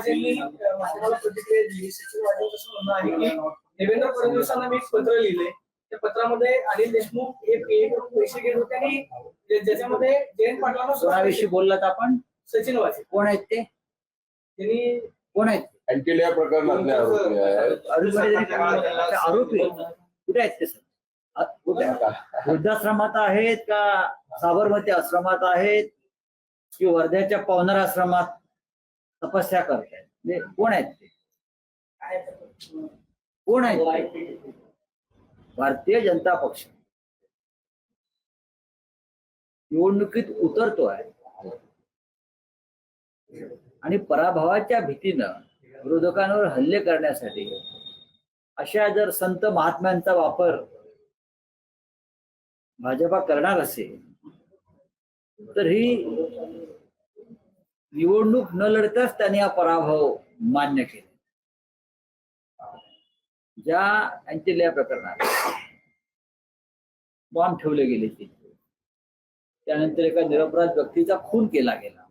वाजेंनी माध्यमाला प्रतिक्रिया दिली. सचिन वाजेंचं असं म्हणणं आहे की देवेंद्र फडणवीसांना मी एक पत्र लिहिले. त्या पत्रामध्ये अनिल देशमुख हे पैसे घेत होते आणि जे- ज्याच्यामध्ये जयंत पाटलांना कोणाविषयी बोललात आपण? सचिन वाजे कोण आहेत ते? त्यांनी कोण आहेत प्रकरणातले आरोपी आहेत. आरोपी आरोपी कुठे आहेत ते सर? कुठे? वृद्धाश्रमात आहेत का? साबरमती आश्रमात आहेत? की वर्ध्याच्या पवनार आश्रमात? तपस्या करतायत. म्हणजे कोण आहेत ते? कोण आहेत भारतीय जनता पक्ष. निवडणुकीत उतरतो आहे आणि पराभवाच्या भीतीनं विरोधकांवर हल्ले करण्यासाठी अशा जर संत महात्म्यांचा वापर भाजपा करणार असेल तर ही निवडणूक न लढताच त्यांनी हा पराभव मान्य केला. ज्या अँटेलिया प्रकरणात बॉम्ब ठेवले गेले तिथे त्यानंतर एका निरपराध व्यक्तीचा खून केला गेला.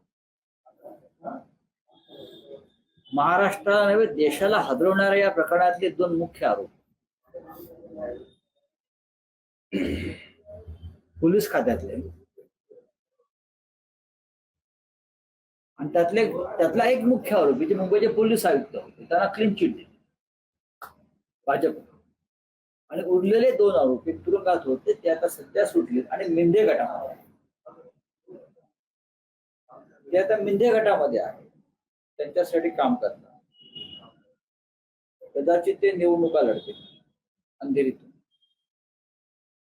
महाराष्ट्राला नव्हे देशाला हदरवणाऱ्या या प्रकरणातले दोन मुख्य आरोप. पोलीस खात्यातले. आणि त्यातले त्यातला एक मुख्य आरोपी जे मुंबईचे पोलीस आयुक्त होते त्यांना क्लीन चिट दिली. भाजप. आणि उरलेले दोन आरोपी तुरुंगात होते ते आता सध्या सुटले आणि मिंदे गटामध्ये ते आता मिंदे गटामध्ये आहे त्यांच्यासाठी काम करतात. कदाचित ते निवडणुका लढतील अंधेरीतून.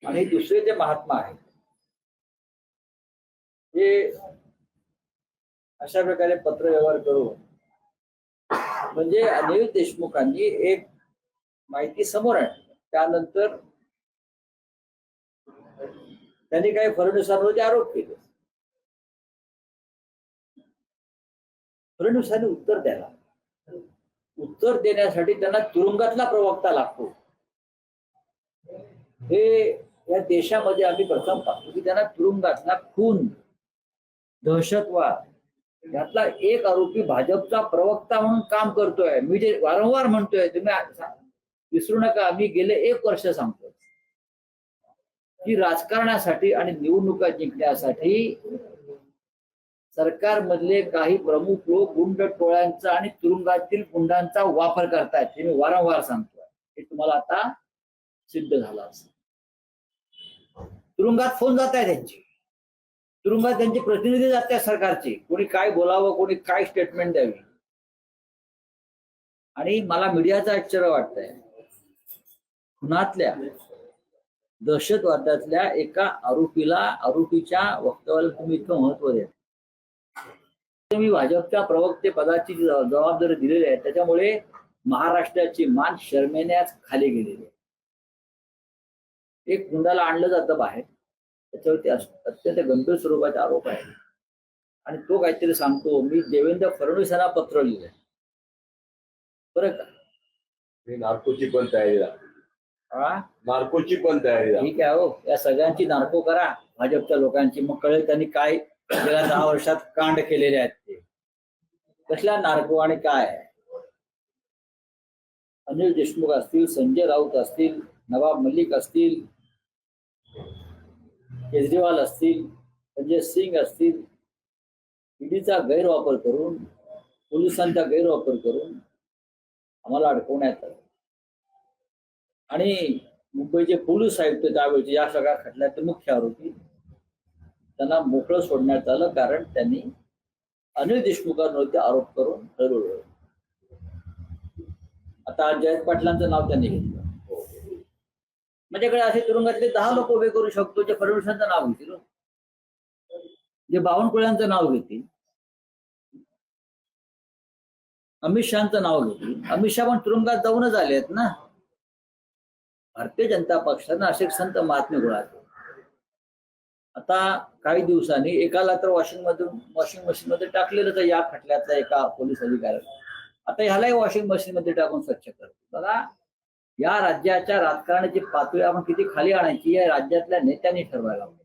आणि दुसरे जे महात्मा आहेत हे अशा प्रकारे पत्र व्यवहार करून म्हणजे अनिल देशमुखांनी एक माहिती समोर आणली. त्यानंतर त्यांनी काही फडणवीसांवरती म्हणजे आरोप केले. फडणवीसांनी उत्तर द्यायला. उत्तर देण्यासाठी त्यांना तुरुंगातला प्रवक्ता लागतो. हे या देशामध्ये आम्ही प्रथम पाहतो की त्यांना तुरुंगातला खून दहशतवाद यातला एक आरोपी भाजपचा प्रवक्ता म्हणून काम करतोय. मी जे वारंवार म्हणतोय तुम्ही विसरू नका मी गेले एक वर्ष सांगतो की राजकारणासाठी आणि निवडणुका जिंकण्यासाठी सरकारमधले काही प्रमुख लोक गुंड टोळ्यांचा आणि तुरुंगातील गुंडांचा वापर करतायत हे मी वारंवार सांगतोय. हे तुम्हाला आता सिद्ध झालं असेल. तुरुंगात फोन जात आहे त्यांची. तुरुंगात त्यांचे प्रतिनिधी जातात सरकारचे. कोणी काय बोलावं कोणी काय स्टेटमेंट द्यावी. आणि मला मीडियाचं आश्चर्य वाटतंय. खुनातल्या दहशतवादातल्या एका आरोपीला आरोपीच्या वक्तव्याला तुम्ही इतकं महत्त्व देत. तुम्ही भाजपच्या प्रवक्ते पदाची जबाबदारी दिलेली आहे त्याच्यामुळे महाराष्ट्राची मान शर्मेण्यास खाली गेलेली आहे. एक गुंडाला आणलं जातं बाहेर. त्याच्यावरती अत्यंत गंभीर स्वरूपाचे आरोप आहे आणि तो काहीतरी सांगतो मी देवेंद्र फडणवीस यांना पत्र लिहिलंय. बरं का? मी नार्कोची पण तयारी? नार्कोची पण तयारी ठीक आहे हो. या सगळ्यांची नार्को करा. भाजपच्या लोकांची. मग कळेल त्यांनी काय गेल्या दहा वर्षात कांड केलेले आहेत ते. कसल्या नार्को आणि काय? अनिल देशमुख असतील संजय राऊत असतील नवाब मलिक असतील केजरीवाल असतील संजय सिंग असतील ईडीचा गैरवापर करून पोलिसांचा गैरवापर करून आम्हाला अडकवण्यात आलं. आणि मुंबईचे पोलीस आयुक्त त्यावेळेचे या सगळ्या खटल्याचे मुख्य आरोपी त्यांना मोकळं सोडण्यात आलं कारण त्यांनी अनिल देशमुखांवरती आरोप करून ठरवलं आता जयंत पाटलांचं नाव त्यांनी घेतलं. म्हणजे माझ्याकडे असे तुरुंगातले दहा लोक उभे करू शकतो जे फडणवीसांचं नाव घेतील. जे बावनकुळ्यांचं नाव घेतील. अमित शहाचं नाव घेतील. अमित शहा पण तुरुंगात जाऊनच आले आहेत ना? भारतीय जनता पक्षानं असे संत महात्मे गोळा आता काही दिवसांनी एकाला तर वॉशिंग मधून वॉशिंग मशीन मध्ये टाकलेलं तर या खटल्यातल्या एका पोलीस अधिकाऱ्याला आता ह्यालाही वॉशिंग मशीन मध्ये टाकून स्वच्छ करतो बघा या राज्याच्या राजकारणाची पातळी आपण किती खाली आणायची या राज्यातल्या नेत्यांनी ठरवायला पाहिजे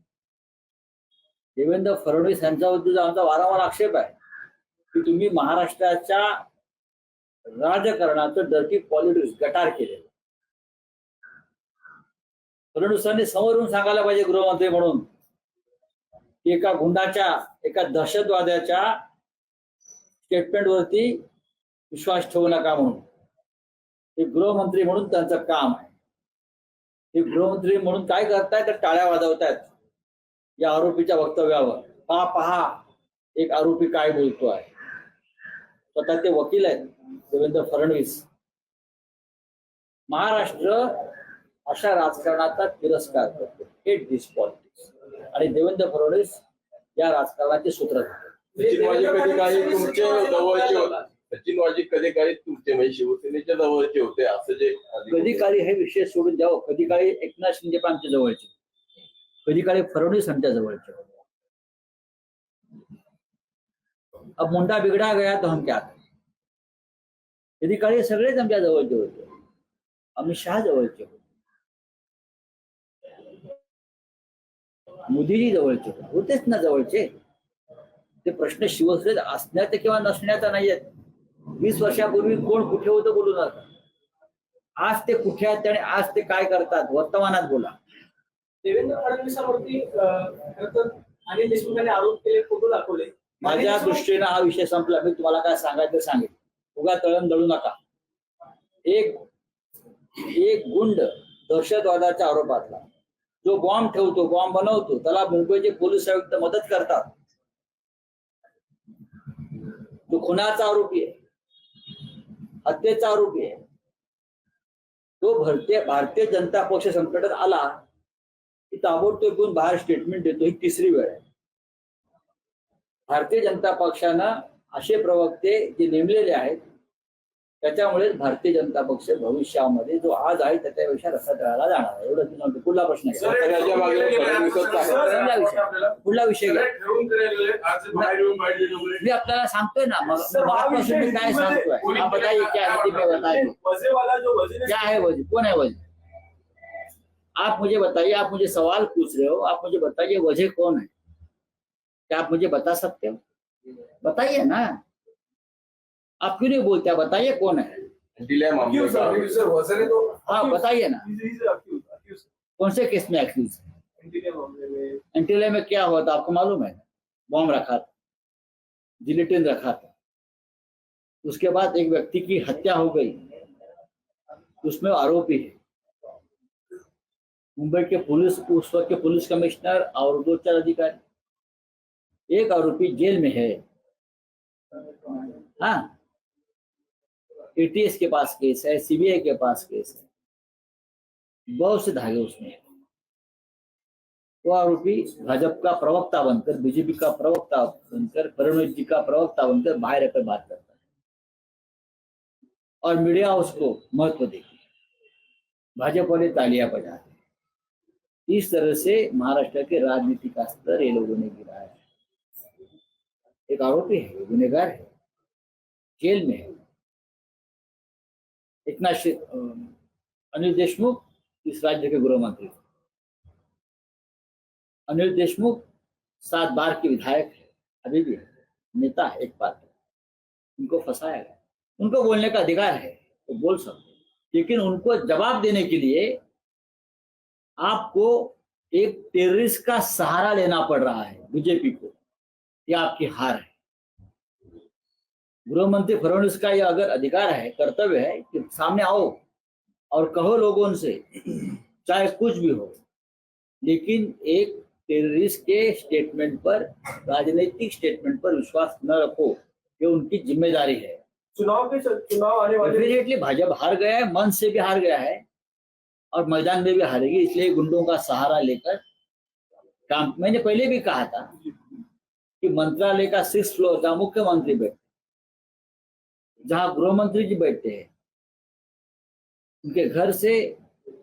देवेंद्र फडणवीस यांच्याबद्दल आमचा वारंवार आक्षेप आहे की तुम्ही महाराष्ट्राच्या राजकारणाचं डर्टी पॉलिटिक्स गटार केलेलं. फडणवीसांनी समोरून सांगायला पाहिजे गृहमंत्री म्हणून की एका गुंडाच्या एका दहशतवाद्याच्या स्टेटमेंटवरती विश्वास ठेवू नका म्हणून. हे गृहमंत्री म्हणून त्यांचं काम आहे. हे गृहमंत्री म्हणून काय करतायत? तर टाळ्या वाजवतायत. या आरोपीच्या वक्तव्यावर. पहा पहा एक आरोपी काय बोलतो आहे. स्वतः ते वकील आहेत देवेंद्र फडणवीस. महाराष्ट्र अशा राजकारणाचा तिरस्कार करतो. हेट दिस पॉलिटिक्स आणि देवेंद्र फडणवीस या राजकारणाचे सूत्रधार सचिन वाजे कधी काही तुमचे म्हणजे शिवसेनेच्या जवळचे होते असं जे कधी काळी हे विषय सोडून द्यावं? कधी काळी एकनाथ शिंदे पण आमच्या जवळचे. कधी काळी फडणवीस आमच्या जवळचे. अब मुंडा बिघडा गया तो हम क्या कधी काळी सगळेच आमच्या जवळचे होते. अमित शहा जवळचे होते. मोदीजी जवळचे होतेच ना जवळचे. ते प्रश्न शिवसेनेत असण्याचा किंवा नसण्याचा नाहीयेत. वीस वर्षापूर्वी कोण कुठे होतं बोलू नका. आज ते कुठे आहेत आणि आज ते काय करतात वर्तमानात बोला. देवेंद्र फडणवीसांवरती अनिल देशमुखांनी आरोप केले फोटो दाखवले. माझ्या दृष्टीने हा विषय संपला. मी तुम्हाला काय सांगायचं सांगेल उगा तळण दळू नका. एक एक गुंड दहशतवादाच्या आरोपातला. जो बॉम्ब ठेवतो बॉम्ब बनवतो त्याला मुंबईचे पोलीस आयुक्त मदत करतात. तो खुनाचा आरोपी आहे. हत्येचा आरोपी आहे. तो भारतीय भारतीय जनता पक्ष संकटात आला की ताबडतोब येऊन बाहेर स्टेटमेंट देतो ही तिसरी वेळ आहे. भारतीय जनता पक्षानं असे प्रवक्ते जे नेमलेले आहेत त्याच्यामुळे भारतीय जनता पक्ष भविष्यामध्ये जो आज आहे त्याच्यापेक्षा रसात राहायला जाणार आहे. एवढं तुम्हाला पुढला प्रश्न आहे आहे. पुढला विषय. मी आपल्याला सांगतोय ना मग हा मी विषय काय म्हणजे सांगतोय? बताइए क्या है मैं बताइए वजेवाला जो वजीर क्या है वजह कौन है वजह आप मुझे बताइए आप मुझे सवाल पूछ रहे हो आप मुझे बताइए वजह कौन है? क्या आप मुझे बता सकते हो? बताइए ना। आप क्यों नहीं बोलते? बताइए कौन है? तो। हाँ बताइए ना. कौन से केस में एक्यूज इंटीरियर मामले में। एंटीले में क्या हुआ था आपको मालूम है? बॉम्ब रखा था। जिलेटिन रखा था। उसके बाद एक व्यक्ति की हत्या हो गई। उसमें आरोपी है। मुंबई के पुलिस उस वक्त के पुलिस कमिश्नर और दो चार अधिकारी। एक आरोपी जेल में है। हाँ। एटीएस के पास केस है सीबीआई के पास केस है। बहुत से धागे उसमें। वो आरोपी भाजपा का प्रवक्ता बनकर बीजेपी का प्रवक्ता बनकर फडणवीस जी का प्रवक्ता बनकर बाहर आकर बात करता है। और मीडिया उसको महत्व देती है। भाजपा ने तालियाँ बजाते इस तरह से महाराष्ट्र के राजनीति का स्तर ये लोगों ने गिराया है। एक आरोपी है गुनेगार है। जेल में है। एकनाथ अनिल देशमुख, इस राज्य के गृह मंत्री थे। अनिल देशमुख सात बार के विधायक है, अभी भी है, नेता है एक बार उनको फंसाया गया उनको बोलने का अधिकार है वो तो बोल सकते। लेकिन उनको जवाब देने के लिए आपको एक टेररिस्ट का सहारा लेना पड़ रहा है, बीजेपी को ये आपकी हार है गृह मंत्री फडणवीस का यह अगर अधिकार है कर्तव्य है कि सामने आओ और कहो लोगों से चाहे कुछ भी हो। लेकिन एक टेररिस्ट के स्टेटमेंट पर राजनीतिक स्टेटमेंट पर विश्वास न रखो ये उनकी ज़िम्मेदारी है। चुनाव के चुनाव आने वाले डेफिनेटली भाजपा हार गया है मन से भी हार गया है और मैदान में भी हारेगी इसलिए गुंडों का सहारा लेकर काम मैंने पहले भी कहा था कि मंत्रालय का सिक्स फ्लोर जहाँ मुख्यमंत्री बैठते जहाँ गृह मंत्री जी बैठते हैं, उनके घर से,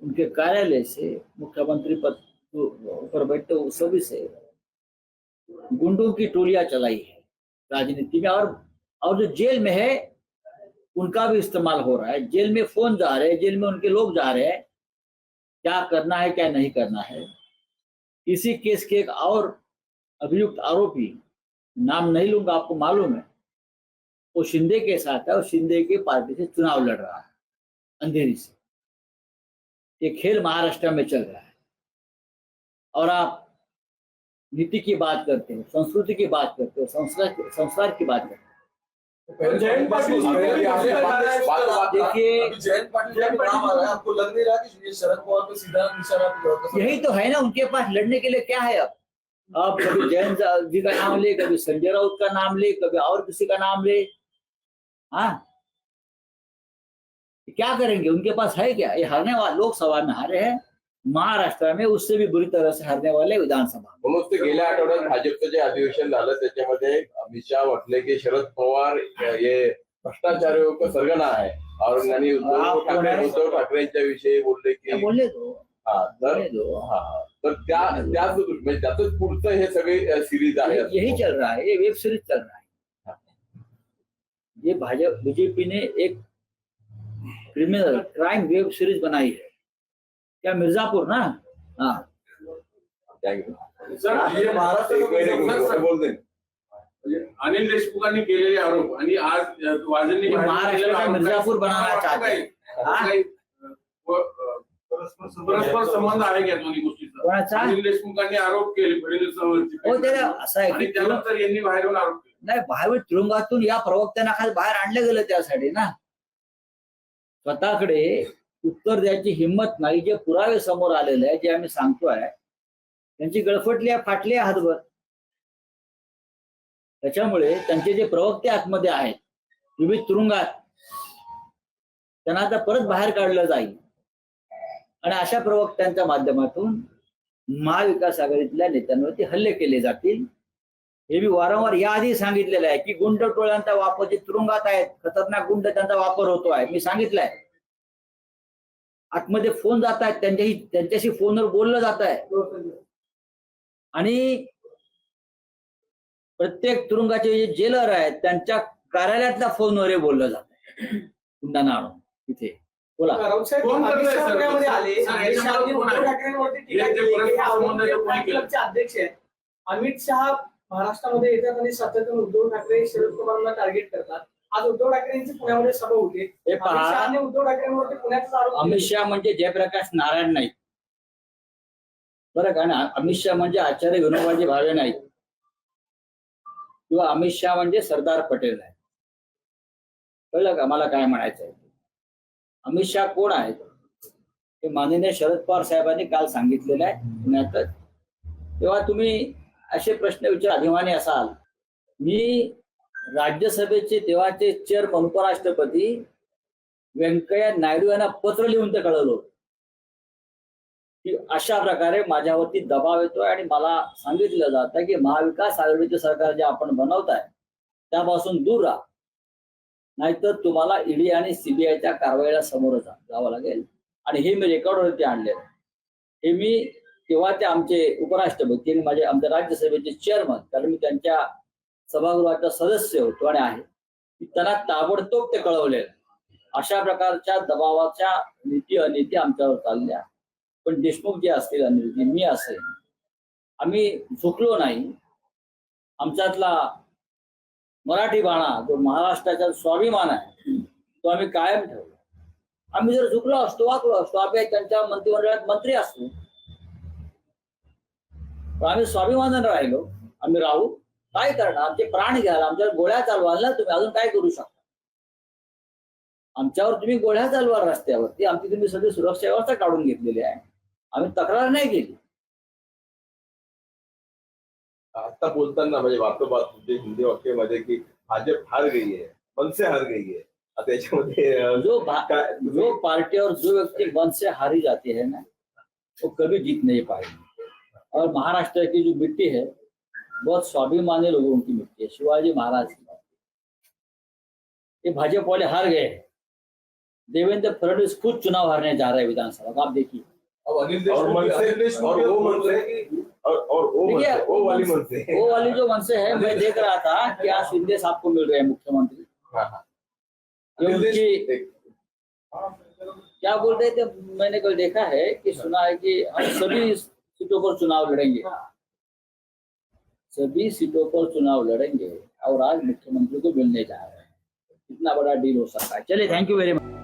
उनके कार्यालय से, मुख्यमंत्री पद पर बैठते हो सभी से गुंडों की टोलियाँ चलाई है राजनीति में। और और जो जेल में है, उनका भी इस्तेमाल हो रहा है। जेल में फ़ोन जा रहे हैं, जेल में उनके लोग जा रहे हैं, क्या करना है, क्या नहीं करना है। इसी केस के एक और अभियुक्त आरोपी, नाम नहीं लूँगा, आपको मालूम है वो शिंदे के साथ है और शिंदे की पार्टी से चुनाव लड़ रहा है अंधेरी से। ये खेल महाराष्ट्र में चल रहा है। और आप नीति की बात करते हो संस्कृति की बात करते हो संस्कार संस्कार की बात करते हो। जयंत पाटील जी अभी आपने बात- बात- बात- देखिए। अभी जयंत पाटिल का भी नाम आ रहा है आपको लग नहीं रहा कि ये शरद पवार पे सीधा निशाना भी होगा यही तो है ना उनके पास लड़ने के लिए क्या है अब? अब कभी जयंत जी का नाम ले कभी संजय राउत का नाम ले कभी और किसी का नाम ले हाँ। क्या करेंगे? उनके पास है क्या? ये हारने वाले लोकसभा में हारे हैं। महाराष्ट्र में उससे भी बुरी तरह से हारने वाले विधानसभा ते गेल्या आठवड्यात भाजपचं जे अधिवेशन झालं त्याच्यामध्ये अमित शहा म्हटले की शरद पवार हे भ्रष्टाचारियों का सरगना आहे. और यांनी उद्धव ठाकरे? उद्धव ठाकरेंच्या विषयी बोलले की बोलने दो हा तर हा त्या त्याच म्हणजे त्याच पुढचं हे सगळे सिरीज आहे. यही चल रहा है. ये वेब सीरीज चल रहा है. ये भाजपा बीजेपी ने एक क्रिमिनल क्राइम वेब सीरीज बनाई है। क्या मिर्जापुर ना? हाँ। थँक्यू सर हे महाराष्ट्र एक मिनिट, एक मिनिट, सर, बोल दे। म्हणजे अनिल देशमुखांनी केलेले आरोप आणि आज अ, वाजेंनी हे बाहेर महाराष्ट्राचा केलेला आरोप मिर्जापूर बनाना वाटतं चाहते काही- हा? काही, अ, व- अ, परस्पर संबंध आहे का दोन्ही गोष्टीचा कोणाचा अनिल देशमुखांनी आरोप केले फडणवीसांवरती हो त्याला असं आहे आणि की त्यानंतर यांनी बाहेर येऊन आरोप केले नाही बाहेर तुरुंगातून या प्रवक्त्यांना खाली बाहेर आणलं गेलं त्यासाठी ना. स्वतःकडे उत्तर द्यायची हिंमत नाही जे पुरावे समोर आलेले आहे जे आम्ही सांगतोय त्यांची गळफटली आहे फाटली आहे हातभर. त्याच्यामुळे त्यांचे जे प्रवक्ते आतमध्ये आहेत विविध तुरुंगात त्यांना आता परत बाहेर काढलं जाईल. आणि अशा प्रवक्त्यांच्या माध्यमातून महाविकास आघाडीतल्या नेत्यांवरती हल्ले केले जातील. हे मी वारंवार याआधी सांगितलेलं आहे की गुंड टोळ्यांचा वापर जे तुरुंगात आहेत खतरनाक गुंड त्यांचा वापर होतो आहे. मी सांगितलंय आतमध्ये फोन जात आहेत त्यांच्याशी त्यांच्याशी फोनवर बोललं जात आहे. आणि प्रत्येक तुरुंगाचे जे जेलर आहेत त्यांच्या कार्यालयातल्या फोनवर हे बोललं जात आहे. गुंडांना आणून तिथे बोला. अमित शहा महाराष्ट्रामध्ये येतात आणि सातत्याने उद्धव ठाकरे शरद पवारांना टार्गेट करतात. आज उद्धव ठाकरेंची पुण्यामध्ये सभा होती. हे अमित पहा. शहाने उद्धव ठाकरेंवरती पुण्याचा आरोप अमित केला. शहा म्हणजे जयप्रकाश नारायण नाईक. बरं का ना? अमित शहा म्हणजे आचार्य विनोबाजी भावे नाईक. किंवा अमित शहा म्हणजे सरदार पटेल आहे कळलं का मला काय म्हणायचं आहे अमित शहा कोण आहेत? हे माननीय शरद पवार साहेबांनी काल सांगितलेलं आहे पुण्यातच. तेव्हा तुम्ही असे प्रश्न विचार अभिमानी असाल मी राज्यसभेचे तेव्हाचे चेअरमन उपराष्ट्रपती व्यंकय्या नायडू यांना पत्र लिहून ते कळवलं की अशा प्रकारे माझ्यावरती दबाव येतोय आणि मला सांगितलं जातं की महाविकास आघाडीचे सरकार जे आपण बनवताय त्यापासून दूर राहा. नाहीतर तुम्हाला ईडी आणि सीबीआयच्या कारवाईला समोर जा जावं लागेल. आणि हे मी रेकॉर्डवरती आणले हे मी तेव्हा ते आमचे उपराष्ट्रपती आणि माझे आमच्या राज्यसभेचे चेअरमन कारण मी त्यांच्या सभागृहाचा सदस्य होतो आणि आहे त्यांना ताबडतोब ते कळवले अशा प्रकारच्या दबावाच्या नीती अनिती आमच्यावर चालल्या. पण देशमुख जे असतील अनिलजी मी असेल आम्ही झुकलो नाही. आमच्यातला मराठी बाणा जो महाराष्ट्राचा स्वाभिमान आहे तो आम्ही कायम ठेवला. आम्ही जर झुकलो असतो वाकलो असतो आम्ही त्यांच्या मंत्रिमंडळात मंत्री असतो पण आम्ही स्वाभिमानानं राहिलो. आम्ही राहू. काय करणार? आमचे प्राण घ्याल. आमच्यावर गोळ्या चालवाल ना तुम्ही अजून काय करू शकता? आमच्यावर तुम्ही गोळ्या चालवाल रस्त्यावरती. आमची तुम्ही सगळी सुरक्षा व्यवस्था काढून घेतलेली आहे. आम्ही तक्रार नाही केली. आता बोलताना म्हणजे वाटोबात तुमचे हिंदी वाक्यामध्ये की भाजप हार गई है मनसे हार गई है. आता याच्यामध्ये अं, जो जो पार्टी और जो व्यक्ति मन से हारी जाती है ना वो कभी जीत नहीं पाएगी. और महाराष्ट्र की जो मिट्टी है बहुत स्वाभिमानी लोगों की मिट्टी है शिवाजी महाराज की ये भाजपा वाले हार गए। देवेंद्र फडणवीस खुद चुनाव हारने जा रहे हैं विधानसभा का आप देखिए। और वो वाली मनसे वो वाली जो मनसे है मैं देख रहा था कि आज शिंदे साहब को मिल रहे हैं मुख्यमंत्री। हाँ, हाँ. क्या बोल रहे थे? मैंने कल देखा है कि सुना है कि हम सभी सीटों पर चुनाव लड़ेंगे। सभी सीटों पर चुनाव लड़ेंगे और आज मुख्यमंत्री को मिलने जा रहे हैं। इतना बड़ा डील हो सकता है। चलिए थैंक यू वेरी मच